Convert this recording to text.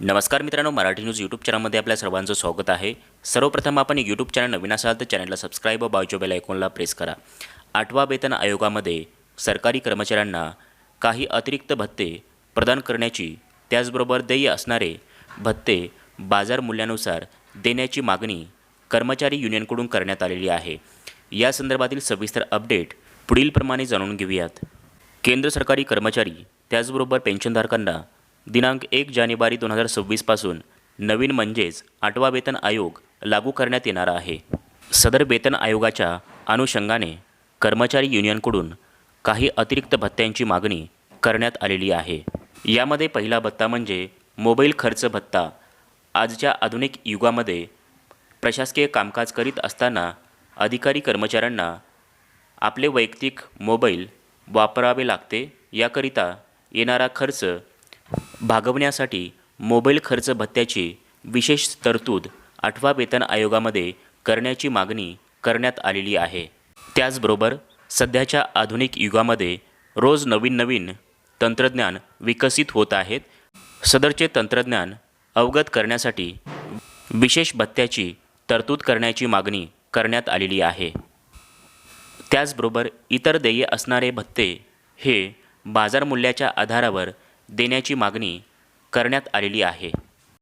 नमस्कार मित्रांनो Marathi news YouTube चॅनलमध्ये आपल्या सर्वांचं स्वागत आहे. सर्वप्रथम आपण यूट्यूब चॅनल नवीन असाल तर चॅनलला सबस्क्राईब व बाजू बेल आयकॉनला प्रेस करा. आठवा वेतन आयोगामध्ये सरकारी कर्मचाऱ्यांना काही अतिरिक्त भत्ते प्रदान करण्याची त्याचबरोबर देय असणारे भत्ते बाजार मूल्यानुसार देण्याची मागणी कर्मचारी युनियनकडून करण्यात आलेली आहे. या संदर्भातील सविस्तर अपडेट पुढीलप्रमाणे जाणून घेऊयात. केंद्र सरकारी कर्मचारी त्याचबरोबर पेन्शनधारकांना दिनांक एक जानेवारी दोन हजार सव्वीसपासून नवीन म्हणजेच आठवा वेतन आयोग लागू करण्यात येणार आहे. सदर वेतन आयोगाच्या अनुषंगाने कर्मचारी युनियनकडून काही अतिरिक्त भत्त्यांची मागणी करण्यात आलेली आहे. यामध्ये पहिला भत्ता म्हणजे मोबाईल खर्च भत्ता. आजच्या आधुनिक युगामध्ये प्रशासकीय कामकाज करीत असताना अधिकारी कर्मचाऱ्यांना आपले वैयक्तिक मोबाईल वापरावे लागते याकरिता येणारा खर्च भागवण्यासाठी मोबाईल खर्च भत्त्याची विशेष तरतूद आठवा वेतन आयोगामध्ये करण्याची मागणी करण्यात आलेली आहे. त्याचबरोबर सध्याच्या आधुनिक युगामध्ये रोज नवीन नवीन तंत्रज्ञान विकसित होत आहेत. सदरचे तंत्रज्ञान अवगत करण्यासाठी विशेष भत्त्याची तरतूद करण्याची मागणी करण्यात आलेली आहे. त्याचबरोबर इतर देय असणारे भत्ते हे बाजारमूल्याच्या आधारावर देण्याची मागणी करण्यात आलेली आहे.